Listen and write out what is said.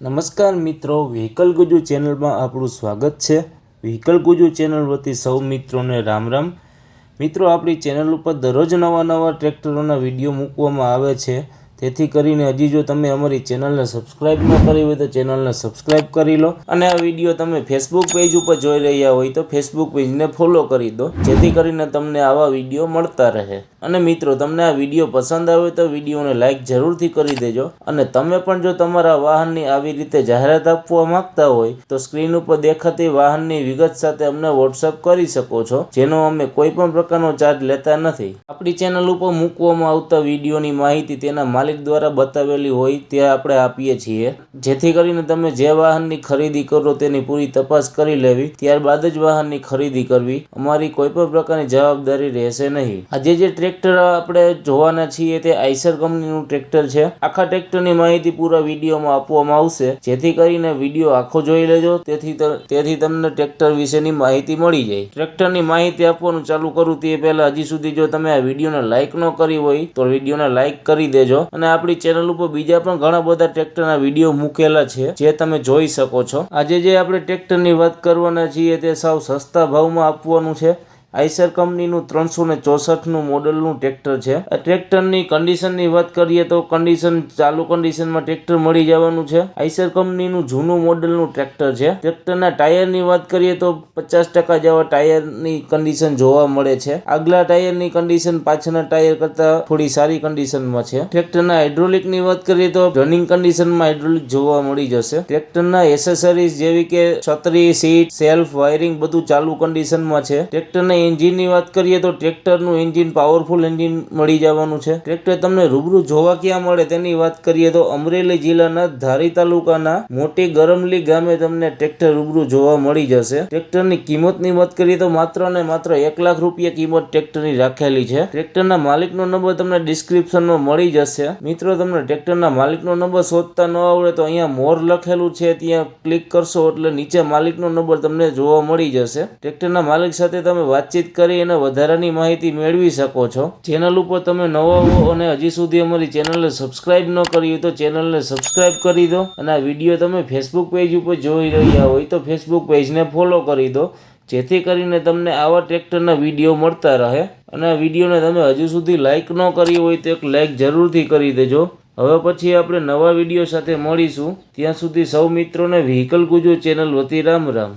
નમસ્કાર મિત્રો વ્હીકલ ગુજુ ચેનલમાં આપણું સ્વાગત છે. વ્હીકલ ગુજુ ચેનલ વતી સૌ મિત્રોને રામ રામ. મિત્રો, આપણી ચેનલ ઉપર દરરોજ નવા નવા ટ્રેક્ટરોના વીડિયો મૂકવામાં આવે છે. તેથી કરીને હજી જો તમે અમારી ચેનલને સબસ્ક્રાઇબ ન કરી હોય તો ચેનલને સબસ્ક્રાઇબ કરી લો અને આ વીડિયો તમે ફેસબુક પેજ ઉપર જોઈ રહ્યા હોય તો ફેસબુક પેજને ફોલો કરી દો. જેથી કરીને તમને આવા વીડિયો મળતા રહે. અને મિત્રો, તમને આ વીડિયો પસંદ આવે તો વિડીયોને લાઇક જરૂરથી કરી દેજો અને તમે પણ જો તમારા વાહનની આવી રીતે જાહેરાત આપવા માંગતા હોય તો સ્ક્રીન ઉપર દેખાતી વાહનની વિગત સાથે અમને વોટ્સઅપ કરી શકો છો, જેનો અમે કોઈ પણ પ્રકારનો ચાર્જ લેતા નથી. આપણી ચેનલ ઉપર મૂકવામાં આવતા વિડીયોની માહિતી તેના માલિક દ્વારા બતાવેલી હોય તે આપણે આપીએ છીએ. જેથી કરીને તમે જે વાહનની ખરીદી કરો તેની પૂરી તપાસ કરી લેવી, ત્યારબાદ જ વાહનની ખરીદી કરવી. અમારી કોઈ પણ પ્રકારની જવાબદારી રહેશે નહીં. આજે જે ટ્રેક્ટર આપણે જોવાના છીએ તે આઈસર કંપનીનું ટ્રેક્ટર છે. આખા ટ્રેક્ટરની માહિતી પૂરા વિડીયોમાં આપવામાં આવશે. જેથી કરીને વીડિયો આખો જોઈ લેજો. તેથી તેથી તમને ટ્રેક્ટર વિશેની માહિતી મળી જાય. ટ્રેક્ટરની માહિતી આપવાનું ચાલુ કરું તે પહેલાં હજી સુધી જો તમે આ વિડીયોને લાઈક ન કરી હોય, તો વિડીયોને લાઈક કરી દેજો. અને આપણી ચેનલ ઉપર બીજા પણ ઘણા બધા ટ્રેક્ટરના વીડિયો મૂકેલા છે, જે તમે જોઈ શકો છો. આજે જે આપણે ટ્રેક્ટરની વાત કરવાના છીએ તે સાવ સસ્તા ભાવમાં આપવાનું છે. આઈસર કંપનીનું ત્રણસો ને ચોસઠનું મોડલનું ટ્રેક્ટર છે. આ ટ્રેક્ટરની કન્ડિશનની વાત કરીએ તો કન્ડિશન ચાલુ કન્ડિશનમાં ટ્રેક્ટર મળી જવાનું છે. આઈસર કંપનીનું જૂનું મોડલનું ટ્રેક્ટર છે. ટ્રેક્ટરના ટાયરની વાત કરીએ તો પચાસ ટકા જેવા ટાયરની કન્ડિશન જોવા મળે છે. આગલા ટાયરની કન્ડિશન પાછળના ટાયર કરતાં થોડી સારી કન્ડિશનમાં છે. ટ્રેક્ટરના હાઇડ્રોલિકની વાત કરીએ તો રનિંગ કન્ડિશનમાં હાઇડ્રોલિક જોવા મળી જશે. ટ્રેક્ટરના એસેસરીઝ જેવી કે છત્રી સીટ સેલ્ફ વાયરિંગ બધું ચાલુ કન્ડિશનમાં છે. ટ્રેક્ટરના એન્જિનની વાત કરીએ તો ટ્રેક્ટરનું એન્જિન પાવરફુલ એન્જિન મળી જવાનું છે. ટ્રેક્ટર તમને રૂબરૂ જોવા ક્યાં મળે તેની વાત કરીએ તો અમરેલી જિલ્લાના ધારી તાલુકાના મોટી ગરમલી ગામે તમને ટ્રેક્ટર રૂબરૂ જોવા મળી જશે. ટ્રેક્ટરની કિંમતની વાત કરીએ તો માત્ર ને માત્ર એક લાખ રૂપિયા કિંમત ટ્રેક્ટરની રાખેલી છે. ટ્રેક્ટરના માલિકનો નંબર તમને ડિસ્ક્રિપ્શનમાં મળી જશે. મિત્રો, તમને ટ્રેક્ટરના માલિકનો નંબર શોધતા ન આવડે તો અહીંયા મોર લખેલું છે. ત્યાં ક્લિક કરશો એટલે નીચે માલિકનો નંબર તમને જોવા મળી જશે. ટ્રેક્ટરના માલિક સાથે તમે વાતચીત કરી અને વધારાની માહિતી મેળવી શકો છો. ચેનલ ઉપર તમે નવા હો અને હજી સુધી અમારી ચેનલને સબસ્ક્રાઇબ ન કરી હોય તો ચેનલને સબસ્ક્રાઇબ કરી દો અને આ વીડિયો તમે ફેસબુક પેજ ઉપર જોઈ રહ્યા હોય તો ફેસબુક પેજને ફોલો કરી દો. જેથી કરીને તમને આવા ટ્રેક્ટરના વીડિયો મળતા રહે અને આ વિડીયોને તમે હજુ સુધી લાઇક ન કરી હોય તો એક લાઇક જરૂરથી કરી દેજો. હવે પછી આપણે નવા વીડિયો સાથે મળીશું. ત્યાં સુધી સૌ મિત્રોને વ્હીકલ ગુજો ચેનલ વતી રામ રામ.